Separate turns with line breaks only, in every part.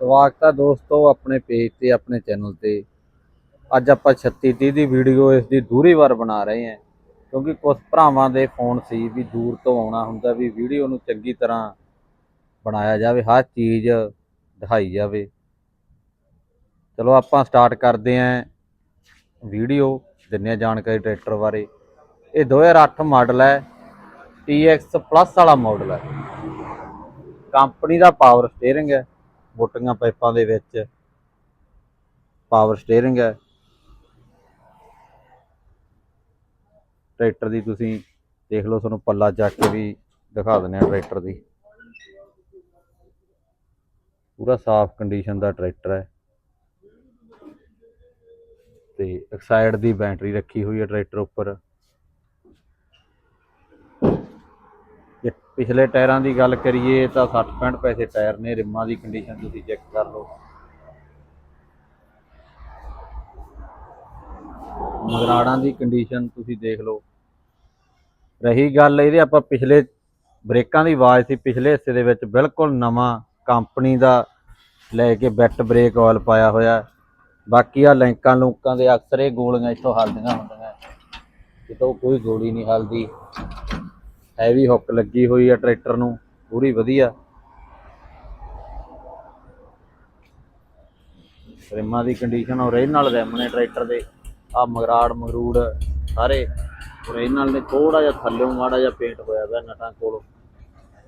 ਸਵਾਗਤ ਹੈ ਦੋਸਤੋ ਆਪਣੇ ਪੇਜ ਤੇ, ਆਪਣੇ ਚੈਨਲ ਤੇ। ਅੱਜ ਆਪਾਂ 3630 ਦੀ ਵੀਡੀਓ ਇਸ ਦੀ ਦੂਰੀ ਵਾਰ ਬਣਾ ਰਹੇ ਹਾਂ, ਕਿਉਂਕਿ ਕੁਝ ਭਰਾਵਾਂ ਦੇ ਫੋਨ ਸੀ ਵੀ ਦੂਰ ਤੋਂ ਆਉਣਾ ਹੁੰਦਾ, ਵੀ ਵੀਡੀਓ ਨੂੰ ਚੰਗੀ ਤਰ੍ਹਾਂ ਬਣਾਇਆ ਜਾਵੇ, ਹਰ ਚੀਜ਼ ਦਿਖਾਈ ਜਾਵੇ। ਚਲੋ ਆਪਾਂ ਸਟਾਰਟ ਕਰਦੇ ਹਾਂ ਵੀਡੀਓ ਦਿੰਨੇ ਹਾਂ ਜਾਣਕਾਰੀ ਟਰੈਕਟਰ ਬਾਰੇ। ਇਹ 2008 ਮਾਡਲ ਹੈ TX ਪਲੱਸ ਵਾਲਾ ਮਾਡਲ ਹੈ। ਕੰਪਨੀ ਦਾ ਪਾਵਰ ਸਟੀਅਰਿੰਗ ਹੈ। ਮੋਟੀਆਂ ਪਾਈਪਾਂ ਦੇ ਵਿੱਚ। ਪਾਵਰ ਸਟੀਅਰਿੰਗ ਹੈ। ਟਰੈਕਟਰ ਦੀ ਤੁਸੀਂ ਦੇਖ ਲਓ, ਤੁਹਾਨੂੰ ਪੱਲਾ ਚੱਕ ਕੇ ਵੀ ਦਿਖਾ ਦਿੰਦੇ ਆ ਟਰੈਕਟਰ ਦੀ। ਪੂਰਾ ਸਾਫ਼ ਕੰਡੀਸ਼ਨ ਦਾ ਟਰੈਕਟਰ ਹੈ। ਤੇ ਇੱਕ ਦੀ ਬੈਟਰੀ ਰੱਖੀ ਹੋਈ ਹੈ ਟਰੈਕਟਰ ਉੱਪਰ। ਜੇ ਪਿਛਲੇ ਟਾਇਰਾਂ ਦੀ ਗੱਲ ਕਰੀਏ ਤਾਂ 60 65 ਪੈਸੇ ਟਾਇਰ ਨੇ, ਰਿਮਾਂ ਦੀ ਕੰਡੀਸ਼ਨ ਤੁਸੀਂ ਚੈੱਕ ਕਰ ਲਓ। ਮਗਰਾੜਾਂ ਦੀ ਕੰਡੀਸ਼ਨ ਤੁਸੀਂ ਦੇਖ ਲਓ। ਰਹੀ ਗੱਲ ਇਹਦੇ ਆਪਾਂ ਪਿਛਲੇ ਬ੍ਰੇਕਾਂ ਦੀ ਆਵਾਜ਼ ਸੀ, ਪਿਛਲੇ ਹਿੱਸੇ ਦੇ ਵਿੱਚ ਬਿਲਕੁਲ ਨਵਾਂ ਕੰਪਨੀ ਦਾ ਲੈ ਕੇ ਬੈਟ ਬ੍ਰੇਕ ਆਇਲ ਪਾਇਆ ਹੋਇਆ। ਬਾਕੀ ਆ ਲੈਂਕਾਂ ਲੂਕਾਂ ਦੇ ਅਕਸਰ ਇਹ ਗੋਲੀਆਂ ਇੱਥੋਂ ਹਲਦੀਆਂ ਹੁੰਦੀਆਂ। ਕਿਤੋਂ ਕੋਈ ਗੋਲੀ ਨਹੀਂ ਹਲਦੀ। ਹੈਵੀ ਹੁੱਕ ਲੱਗੀ ਹੋਈ ਆ ਟਰੈਕਟਰ ਨੂੰ, ਪੂਰੀ ਵਧੀਆ। ਰਿਮਾਂ ਦੀ ਕੰਡੀਸ਼ਨ ਓਰੀਜਨਲ ਰਿਮ ਨੇ ਟਰੈਕਟਰ ਦੇ। ਆ ਮਗਰਾੜ, ਮਗਰੂੜ ਸਾਰੇ। ਓਰੀਜਨਲ ਨੇ ਥੋੜਾ ਜਿਹਾ ਥੱਲੇ ਮਾੜਾ ਜਿਹਾ ਪੇਂਟ ਹੋਇਆ ਪਿਆ ਨਟਾਂ ਕੋਲ।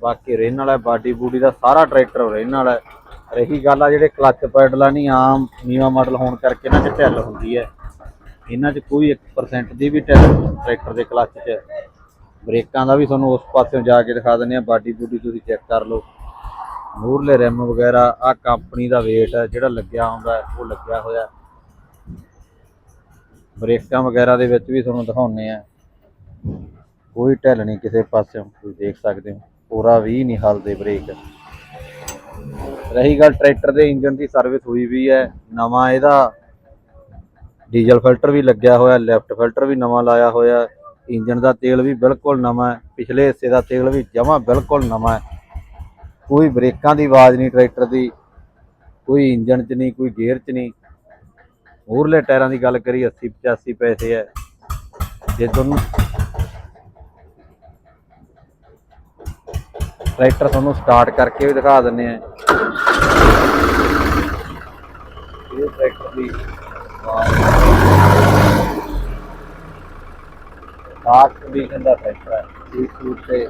ਬਾਕੀ ਓਰੀਜਨਲ ਹੈ ਬਾਡੀ ਬੂਡੀ ਦਾ ਸਾਰਾ ਟਰੈਕਟਰ ਓਰੀਜਨਲ ਹੈ ਰਹੀ ਗੱਲ ਆ ਜਿਹੜੇ ਕਲੱਚ ਪੈਡਲਾਂ ਨਹੀਂ ਆਮ ਨੀਵਾ ਮਾਡਲ ਹੋਣ ਕਰਕੇ ਇਹਨਾਂ 'ਚ ਢਿੱਲ ਹੁੰਦੀ ਹੈ। ਇਹਨਾਂ 'ਚ ਕੋਈ 1% ਦੀ ਵੀ ਢਿੱਲ ਟਰੈਕਟਰ ਦੇ ਕਲੱਚ 'ਚ। ਬ੍ਰੇਕਾਂ ਦਾ ਵੀ ਤੁਹਾਨੂੰ ਉਸ ਪਾਸਿਓਂ ਜਾ ਕੇ ਦਿਖਾ ਦਿੰਦੇ ਆ ਬਾਡੀ ਬੂਡੀ ਤੁਸੀਂ ਚੈੱਕ ਕਰ ਲਓ। ਮੂਰਲੇ ਰਿਮ ਵਗੈਰਾ ਆ ਕੰਪਨੀ ਦਾ weight ਹੈ, ਜਿਹੜਾ ਲੱਗਿਆ ਹੁੰਦਾ ਉਹ ਲੱਗਿਆ ਹੋਇਆ ਬ੍ਰੇਕਾਂ ਵਗੈਰਾ ਦੇ ਵਿੱਚ ਵੀ ਤੁਹਾਨੂੰ ਦਿਖਾਉਨੇ ਆ ਕੋਈ ਢਿੱਲ ਨਹੀਂ ਕਿਸੇ ਪਾਸਿਓਂ, ਤੁਸੀਂ ਦੇਖ ਸਕਦੇ ਹੋ। ਪੂਰਾ ਵੀ ਨਹੀਂ ਹਲਦੇ ਬ੍ਰੇਕ। ਰਹੀ ਗੱਲ ਟਰੈਕਟਰ ਦੇ ਇੰਜਨ ਦੀ ਸਰਵਿਸ ਹੋਈ ਵੀ ਹੈ। ਨਵਾਂ ਇਹਦਾ ਡੀਜ਼ਲ ਫਿਲਟਰ ਵੀ ਲੱਗਿਆ ਹੋਇਆ ਲੈਫਟ ਫਿਲਟਰ ਵੀ ਨਵਾਂ ਲਾਇਆ ਹੋਇਆ। ਇੰਜਨ ਦਾ ਤੇਲ ਵੀ ਬਿਲਕੁਲ ਨਵਾਂ ਹੈ, ਪਿਛਲੇ ਹਿੱਸੇ ਦਾ ਤੇਲ ਵੀ ਜਮਾਂ ਬਿਲਕੁਲ ਨਵਾਂ ਹੈ। ਕੋਈ ਬ੍ਰੇਕਾਂ ਦੀ ਆਵਾਜ਼ ਨਹੀਂ, ਟਰੈਕਟਰ ਦੀ, ਕੋਈ ਇੰਜਨ 'ਚ ਨਹੀਂ, ਕੋਈ ਗੇਅਰ 'ਚ ਨਹੀਂ। ਹੋਰਲੇ ਟਾਇਰਾਂ ਦੀ ਗੱਲ ਕਰੀ 80 85 ਪੈਸੇ ਹੈ। ਜੇ ਤੁਹਾਨੂੰ ਟਰੈਕਟਰ ਤੁਹਾਨੂੰ ਸਟਾਰਟ ਕਰਕੇ ਵੀ ਦਿਖਾ ਦਿੰਨੇ ਆ ਇਹ ਟਰੈਕਟਰ ਦੀ ਆਵਾਜ਼ ਕੰਡੀਸ਼ਨ ਦਾ ਟਰੈਕਟਰ ਹੈ। ਸੀਟ ਸੂਟ ਤੇ।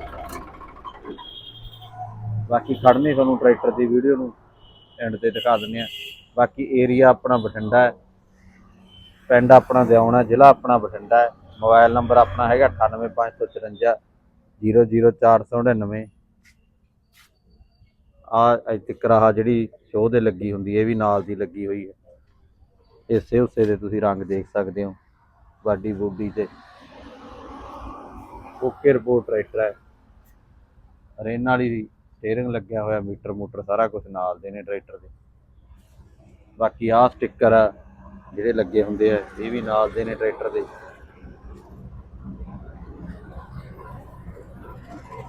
ਬਾਕੀ ਖੜਨੇ ਤੁਹਾਨੂੰ ਟਰੈਕਟਰ ਦੀ ਵੀਡੀਓ ਨੂੰ ਐਂਡ ਤੇ ਦਿਖਾ ਦਿੰਦੇ ਆ ਬਾਕੀ ਏਰੀਆ ਆਪਣਾ ਬਠਿੰਡਾ ਹੈ। ਪਿੰਡ ਆਪਣਾ ਦਿਆਉਣਾ ਜ਼ਿਲ੍ਹਾ ਆਪਣਾ ਬਠਿੰਡਾ ਹੈ। ਮੋਬਾਈਲ ਨੰਬਰ ਆਪਣਾ ਹੈਗਾ 98554 00499 ਆ ਅੱਜ ਤੱਕ ਆਹ ਜਿਹੜੀ ਸ਼ੋਅ ਦੇ ਲੱਗੀ ਹੁੰਦੀ ਹੈ ਇਹ ਵੀ ਨਾਲ ਦੀ ਲੱਗੀ ਹੋਈ ਹੈ। ਇਸੇ ਉਸੇ ਦੇ ਤੁਸੀਂ ਰੰਗ ਦੇਖ ਸਕਦੇ ਹੋ। ਬਾਡੀ ਬੋਡੀ ਤੇ। ਓਕੇ ਰਿਪੋਰਟ ਟਰੈਕਟਰ ਹੈ। ਰੇਨ ਵਾਲੀ ਸਟੀਅਰਿੰਗ ਲੱਗਿਆ ਹੋਇਆ, ਮੀਟਰ ਮੋਟਰ ਸਾਰਾ ਕੁਝ ਨਾਲ ਦੇ ਨੇ ਟਰੈਕਟਰ ਦੇ। ਬਾਕੀ ਆਹ ਸਟicker ਆ, ਜਿਹੜੇ ਲੱਗੇ ਹੁੰਦੇ ਆ, ਇਹ ਵੀ ਨਾਲ ਦੇ ਨੇ ਟਰੈਕਟਰ ਦੇ।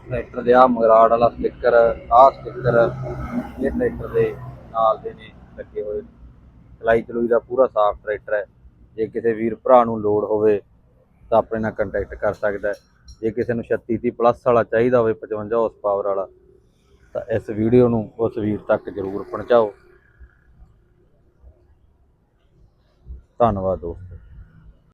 ਟਰੈਕਟਰ ਦੇ ਆ ਮਗਰਾੜ ਵਾਲਾ ਸਟicker ਆਹ ਸਟicker ਇਹ ਟਰੈਕਟਰ ਦੇ ਨਾਲ ਦੇ ਨੇ, ਲੱਗੇ ਹੋਏ ਨੇ। ਚਲਾਈ ਚਲੂਈ ਦਾ ਪੂਰਾ ਸਾਫ਼ ਟਰੈਕਟਰ ਹੈ। ਜੇ ਕਿਸੇ ਵੀਰ ਭਰਾ ਨੂੰ ਲੋੜ ਹੋਵੇ ਤਾਂ ਆਪਣੇ ਨਾਲ ਕੰਟੈਕਟ ਕਰ ਸਕਦਾ ਹੈ। ਜੇ ਕਿਸੇ ਨੂੰ 36 30 ਪਲੱਸ ਵਾਲਾ ਚਾਹੀਦਾ ਹੋਵੇ 55 ਹਾਰਸ ਪਾਵਰ ਵਾਲਾ, ਤਾਂ ਇਸ ਵੀਡੀਓ ਨੂੰ ਉਸ ਵੀਰ ਤੱਕ ਜ਼ਰੂਰ ਪਹੁੰਚਾਓ। ਧੰਨਵਾਦ ਦੋਸਤੋ।